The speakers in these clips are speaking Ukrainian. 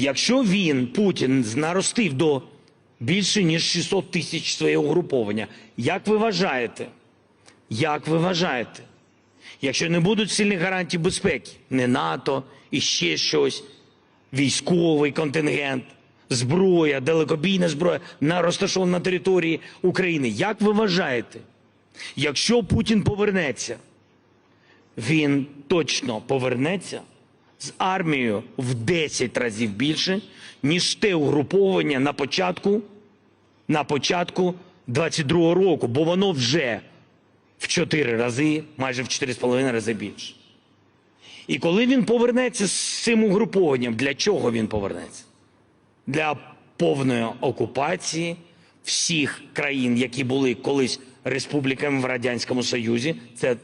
Якщо він, Путін, наростив до більше ніж 600 тисяч своє угруповання, як ви вважаєте? Як ви вважаєте? Якщо не будуть сильних гарантій безпеки, не НАТО і ще щось, військовий контингент, зброя, далекобійна зброя на розташована на території України. Як ви вважаєте, якщо Путін повернеться, він точно повернеться з армією в 10 разів більше, ніж те угруповання на початку, на початку 22-го року, бо воно вже в 4 рази, майже в 4,5 рази більше. І коли він повернеться з цим угрупованням, для чого він повернеться? Для повної окупації всіх країн, які були колись республіками в Радянському Союзі, це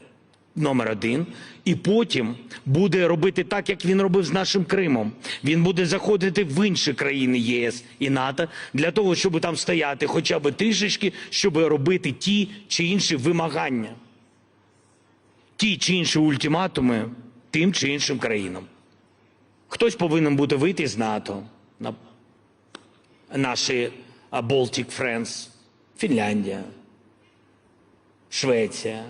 номер один. І потім буде робити так, як він робив з нашим Кримом. Він буде заходити в інші країни ЄС і НАТО для того, щоб там стояти хоча б трішечки, щоб робити ті чи інші вимагання, ті чи інші ультиматуми тим чи іншим країнам. Хтось повинен буде вийти з НАТО, на- наші Baltic Friends, Фінляндія, Швеція.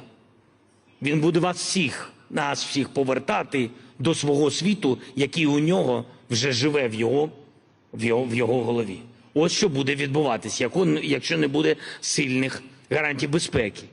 Він буде вас всіх, нас всіх повертати до свого світу, який у нього вже живе в його, в його, в його голові. Ось що буде відбуватись, якщо не буде сильних гарантій безпеки.